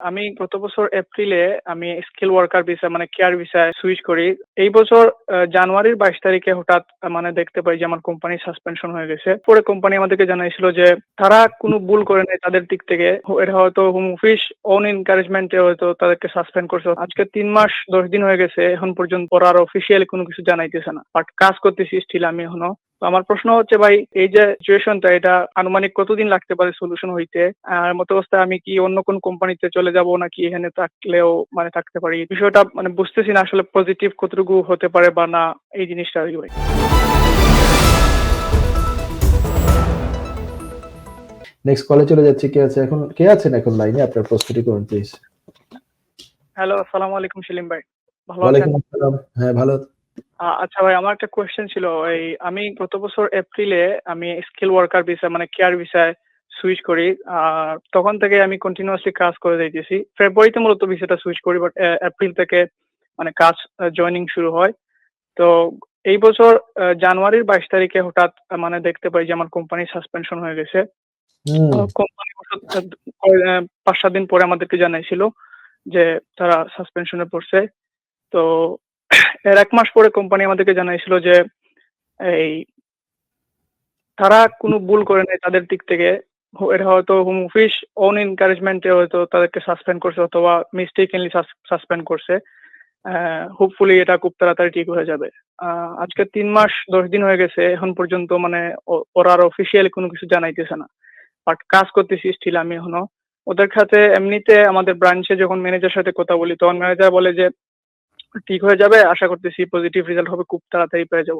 আমি গত বছর এপ্রিলে আমি স্কিল ওয়ার্কার ভিসা মানে কেয়ার ভিসায় সুইচ করি। এই বছর জানুয়ারির বাইশ তারিখে হঠাৎ মানে দেখতে পাই যে আমার কোম্পানি সাসপেনশন হয়ে গেছে। পরে কোম্পানি আমাদেরকে জানাইছিল যে তারা কোনো ভুল করে নাই তাদের দিক থেকে। এটা হয়তো হোম অফিস অন এনকারেজমেন্টে হয়তো তাদেরকে সাসপেন্ড করছে। আজকে তিন মাস, দশ দিন হয়ে গেছে। এখন পর্যন্ত ওরা আর অফিসিয়ালি কোনো কিছু জানাইতেছে না। বাট কাজ করতেছি স্টিল আমি এখনও। আমার প্রশ্ন হচ্ছে ভাই এই যে সিচুয়েশনটা এটা আনুমানিক কতদিন লাগতে পারে সলিউশন হইতে? আর মতো অবস্থায় আমি কি অন্য কোন কোম্পানিতে চলে যাব নাকি এখানে থাকলেও মানে থাকতে পারি? বিষয়টা মানে বুঝতেছি না আসলে পজিটিভ কতটুকু হতে পারে বা না এই জিনিসটা ভাই। নেক্সট কলে চলে যাচ্ছে। কে আছে এখন? কে আছেন এখন লাইনে আপনার প্রস্তুতি করুন প্লিজ হ্যালো আসসালামু আলাইকুম সেলিম ভাই। ভালো আছেন? আসসালাম। হ্যাঁ ভালো। আচ্ছা ভাই আমার একটা কোয়েশ্চেন ছিল এই আমি গত বছর এপ্রিলে আমি স্কিল ওয়ার্কার ভিসা মানে কেয়ার ভিসায় সুইচ করি। আর তখন থেকে আমি কন্টিনিউয়াসলি কাজ করে যাইতেছি। ফেব্রুয়ারিতে মূলত ভিসাটা সুইচ করি বাট এপ্রিল থেকে মানে কাজ জয়েনিং শুরু হয়। তো এই বছর জানুয়ারির বাইশ তারিখে হঠাৎ মানে দেখতে পাই যে আমার কোম্পানি সাসপেনশন হয়ে গেছে। কোম্পানি পাঁচ সাত দিন পরে আমাদেরকে জানাইছিল যে তারা সাসপেনশনে পড়ছে। তো এর এক মাস পরে কোম্পানি আমাদেরকে জানাইছিল যে, এই, তারা কোনো ভুল করে নাই তাদের দিক থেকে। এটা হয়তো হোম অফিস অন এনকারেজমেন্টে হয়তো তাদেরকে সাসপেন্ড করছে অথবা মিস্টেকেনলি সাসপেন্ড করছে। হোপফুলি এটা খুব তাড়াতাড়ি ঠিক হয়ে যাবে। আজকে তিন মাস, দশ দিন হয়ে গেছে, এখন পর্যন্ত মানে ওরা আর অফিসিয়ালি কোনো কিছু জানাইতেছে না। বাট কাজ করতেছি স্টিল আমি এখনও। ওদের সাথে এমনিতে আমাদের ব্রাঞ্চে যখন ম্যানেজার সাথে কথা বলি, তখন ম্যানেজার বলে যে ঠিক হয়ে যাবে, আশা করতেছি পজিটিভ রেজাল্ট হবে, খুব তাড়াতাড়ি পেয়ে যাব।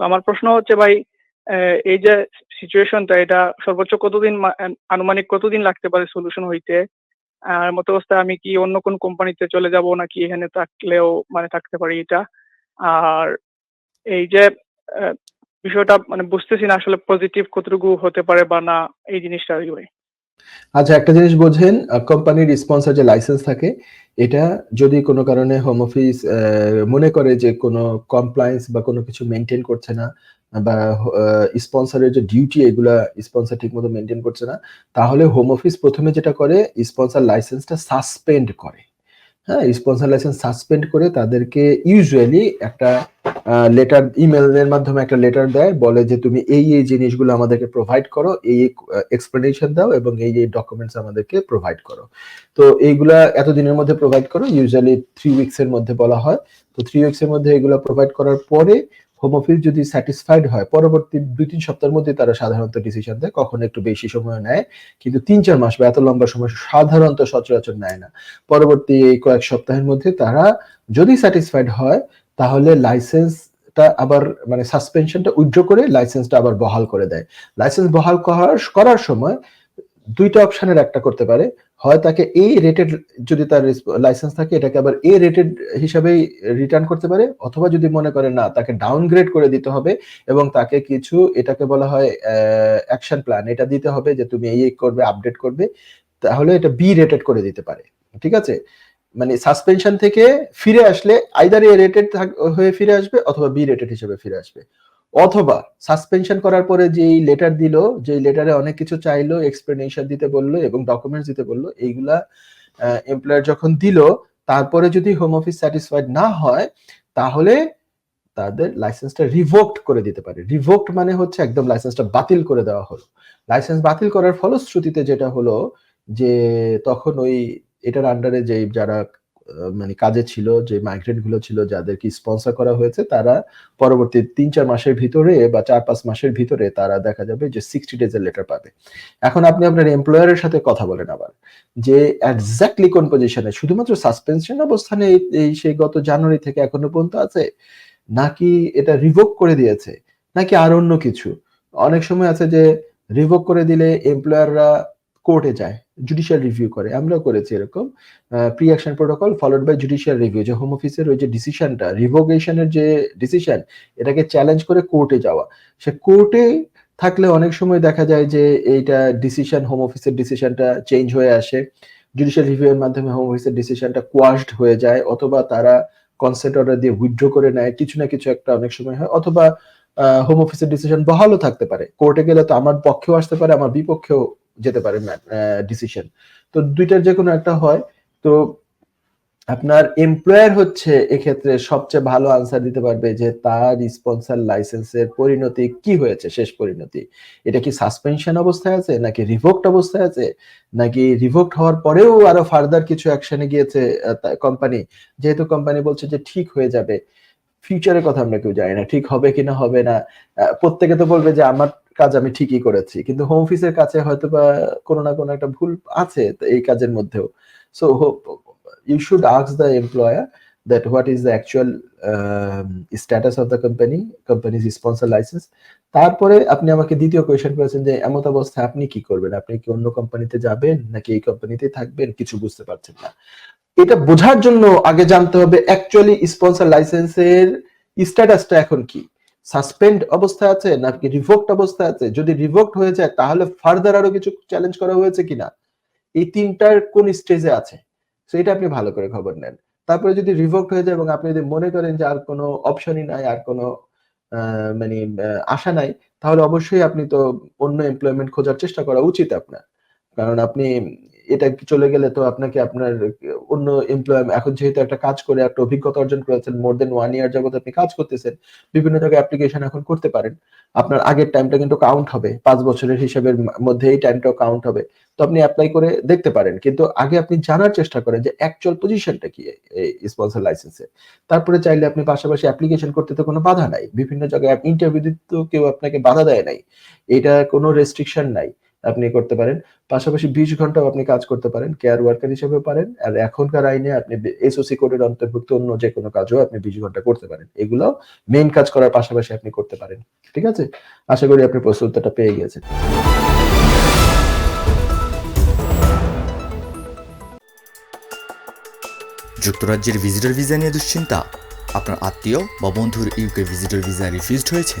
তো আমার প্রশ্ন হচ্ছে ভাই এই যে সিচুয়েশনটা এটা সর্বোচ্চ কতদিন আনুমানিক কতদিন লাগতে পারে সলিউশন হইতে? আর মতো অবস্থায় আমি কি অন্য কোন কোম্পানিতে চলে যাব নাকি এখানে থাকলেও মানে থাকতে পারি এটা? আর এই যে বিষয়টা মানে বুঝতেছি না আসলে পজিটিভ কতটুকু হতে পারে বা না, এই জিনিসটা আচ্ছা একটা জিনিস বোঝেন কোম্পানির স্পন্সর যে লাইসেন্স থাকে এটা যদি কোনো কারণে হোম অফিস মনে করে যে কোনো কমপ্লায়েন্স বা কোনো কিছু মেনটেন করছে না, বা স্পন্সরের যে ডিউটি এগুলা স্পন্সর ঠিকমতো মেনটেন করছে না, তাহলে হোম অফিস প্রথমে যেটা করে স্পন্সর লাইসেন্সটা সাসপেন্ড করে। হ্যাঁ স্পন্সর লাইসেন্স সাসপেন্ড করে তাদেরকে ইউজুয়ালি একটা লেটার ইমেলের মাধ্যমে একটা লেটার দেয়, বলে যে তুমি এই এই জিনিসগুলো আমাদেরকে প্রোভাইড করো, এই এক্সপ্লেনেশন দাও এবং এই এই ডকুমেন্টস আমাদেরকে প্রোভাইড করো। তো এইগুলা এতদিনের মধ্যে প্রোভাইড করো ইউজুয়ালি থ্রি উইক্সের মধ্যে বলা হয়। তো থ্রি উইক্সের মধ্যে এগুলো প্রোভাইড করার পরে হোম অফিস যদি স্যাটিসফাইড হয়, পরবর্তী দুই তিন সপ্তাহের মধ্যে তারা সাধারণত ডিসিশন দেয়, কখনো একটু বেশি সময় নেয়, কিন্তু তিন চার মাস বা এত লম্বা সময় সাধারণত সচরাচর নেয় না। পরবর্তী এই কয়েক সপ্তাহের মধ্যে তারা যদি স্যাটিসফাইড হয়, তাহলে লাইসেন্সটা আবার মানে সাসপেনশনটা উইথড্র করে লাইসেন্সটা আবার বহাল করে দেয়। লাইসেন্স বহাল করার করার সময় দুইটা অপশনের একটা করতে পারে। হয় তাকে এ রেটেড যদি তার লাইসেন্স থাকে, এটাকে আবার এ রেটেড হিসাবেই রিটার্ন করতে পারে, অথবা যদি মনে করে না, তাকে ডাউনগ্রেড করে দিতে হবে এবং তাকে কিছু, এটাকে বলা হয় অ্যাকশন প্ল্যান এটা দিতে হবে যে তুমি এই এই করবে আপডেট করবে, তাহলে এটা বি রেটেড করে দিতে পারে। ঠিক আছে? মানে সাসপেনশন থেকে ফিরে আসলে আইদার এ রেটেড হয়ে ফিরে আসবে অথবা বি রেটেড হিসেবে ফিরে আসবে। অথবা সাসপেনশন করার পরে যেই লেটার দিল, যেই লেটারে অনেক কিছু চাইলো এক্সপ্লেনেশন দিতে বলল এবং ডকুমেন্টস দিতে বলল, এইগুলা এমপ্লয়ার যখন দিল, তারপরে যদি হোম অফিস স্যাটিসফাইড না হয়, তাহলে তাদের লাইসেন্সটা রিভোকড করে দিতে পারে। রিভোকড মানে হচ্ছে একদম লাইসেন্সটা বাতিল করে দেওয়া হলো। লাইসেন্স বাতিল করার ফলশ্রুতিতে যেটা হলো যে তখন ওই, এটার আন্ডারে যে যারা মানে কাজে ছিল, যে মাইগ্রেন্টগুলো ছিল যাদেরকে স্পন্সর করা হয়েছে, তারা পরবর্তী তিন চার মাসের ভিতরে বা চার পাঁচ মাসের ভিতরে তারা দেখা যাবে যে সিক্সটি ডেজের লেটার পাবে। এখন আপনি আপনার এমপ্লয়ারের সাথে কথা বলেন আবার, যে এক্স্যাক্টলি কোন পজিশনে শুধুমাত্র সাসপেনশন অবস্থানে এই সেই গত জানুয়ারি থেকে এখনও পর্যন্ত আছে? নাকি এটা রিভোক করে দিয়েছে? নাকি আর অন্য কিছু? অনেক সময় আছে যে রিভোক করে দিলে এমপ্লয়াররা কোর্টে যায় জুডিশিয়াল রিভিউ করে। আমরাও করেছি এরকম। Pre action protocol followed by judicial review যে হোম অফিসের ওই যে ডিসিশনটা রিভোকেশনের যে ডিসিশন এটাকে চ্যালেঞ্জ করে কোর্টে যাওয়া। সে কোর্টে থাকলে অনেক সময় দেখা যায় যে এইটা ডিসিশন হোম অফিসের ডিসিশনটা চেঞ্জ হয়ে আসে। জুডিশিয়াল রিভিউ এর মাধ্যমে হোম অফিসের ডিসিশনটা কোয়াশড হয়ে যায়, অথবা তারা কনসেন্ট অর্ডার দিয়ে উইথড্র করে নেয়। কিছু না কিছু একটা অনেক সময় হয়, অথবা হোম অফিসের ডিসিশন বহালও থাকতে পারে। কোর্টে গেলে তো আমার পক্ষেও আসতে পারে, আমার বিপক্ষেও যেতে পারে ডিসিশন তো দুইটার যে কোনো একটা হয়। তো আপনার এমপ্লয়ার হচ্ছে এক্ষেত্রে সবচেয়ে ভালো আনসার দিতে পারবে যে তার স্পন্সর লাইসেন্সের পরিণতি কি হয়েছে, শেষ পরিণতি। এটা কি সাসপেনশন অবস্থায় আছে, নাকি রিভোক্ট অবস্থায় আছে? নাকি রিভোক্ট হওয়ার পরেও আরও ফার্দার কিছু অ্যাকশনে গিয়েছে কোম্পানি যেহেতু কোম্পানি বলছে যে ঠিক হয়ে যাবে। ফিউচারের কথা আমরা কেউ জানি না ঠিক হবে কিনা হবে না। প্রত্যেকে তো বলবে যে আমার কাজ আমি ঠিকই করেছি কিন্তু হোম অফিসের কাছে হয়তো বা কোনো না কোনো একটা ভুল আছে এই কাজের মধ্যেও। So you should ask the employer that what is the actual um, status of the company company's license তারপরে আপনি আমাকে দ্বিতীয় কোয়েশ্চেন করেছেন যে এমত অবস্থায় আপনি কি করবেন? আপনি কি অন্য কোম্পানিতে যাবেন নাকি এই কোম্পানিতে থাকবেন? কিছু বুঝতে পারছেন না। এটা বোঝার জন্য আগে জানতে হবে অ্যাকচুয়ালি স্পন্সর লাইসেন্সের স্ট্যাটাসটা এখন কি? সাসপেন্ড অবস্থায় আছে নাকি রিভোক্ট অবস্থায় আছে? যদি রিভোক্ট হয়ে যায়, তাহলে ফার্দার আরও কিছু চ্যালেঞ্জ করা হয়েছে কিনা? এই তিনটার কোন স্টেজে আছে? তো এটা আপনি ভালো করে খবর নেন। তারপরে যদি রিভোক্ট হয়ে যায় এবং আপনি যদি মনে করেন যে আর কোনো অপশনই নাই, আর কোনো মানে আশা নাই, তাহলে অবশ্যই আপনি তো অন্য এমপ্লয়মেন্ট খোঁজার চেষ্টা করা উচিত আপনার। কারণ আপনি এটা চলে গেলে তো আপনাকে আপনার, অন্য এমপ্লয় এখন যেহেতু একটা কাজ করে, একটা অভিজ্ঞতা অর্জন করেছেন মোর দেন ওয়ান ইয়ার যাবত আপনি কাজ করতেছেন, বিভিন্ন জায়গায় অ্যাপ্লিকেশন এখন করতে পারেন। আপনার আগের টাইমটা কিন্তু কাউন্ট হবে, পাঁচ বছরের হিসাবের মধ্যে এই টাইমটাও কাউন্ট হবে। তো আপনি অ্যাপ্লাই করে দেখতে পারেন, কিন্তু আগে আপনি জানার চেষ্টা করেন যে অ্যাকচুয়াল পজিশনটা কি স্পন্সর লাইসেন্সে তারপরে চাইলে আপনি পাশাপাশি অ্যাপ্লিকেশন করতে তো কোনো বাধা নাই। বিভিন্ন জায়গায় ইন্টারভিউ দিতে কেউ আপনাকে বাধা দেয় নাই। এটা কোনো রেস্ট্রিকশন নাই। আপনি করতে পারেন। পাশাপাশি বিশ ঘন্টাও আপনি কাজ করতে পারেন কেয়ার ওয়ার্কার হিসেবে পারেন, আর এখনকার আইনে আপনি এসওসি কোডের অন্তর্ভুক্ত অন্য যে কোনো কাজও আপনি বিশ ঘণ্টা করতে পারেন। এগুলো মেইন কাজ করার পাশাপাশি আপনি করতে পারেন। ঠিক আছে? আশা করি আপনি প্রশ্ন উত্তরটা পেয়ে গিয়েছেন। যুক্তরাজ্যের ভিজিটর ভিসা নিয়ে দুশ্চিন্তা? আপনার আত্মীয় বা বন্ধুর ইউকে ভিজিটর ভিসা রিফিউজড হয়েছে?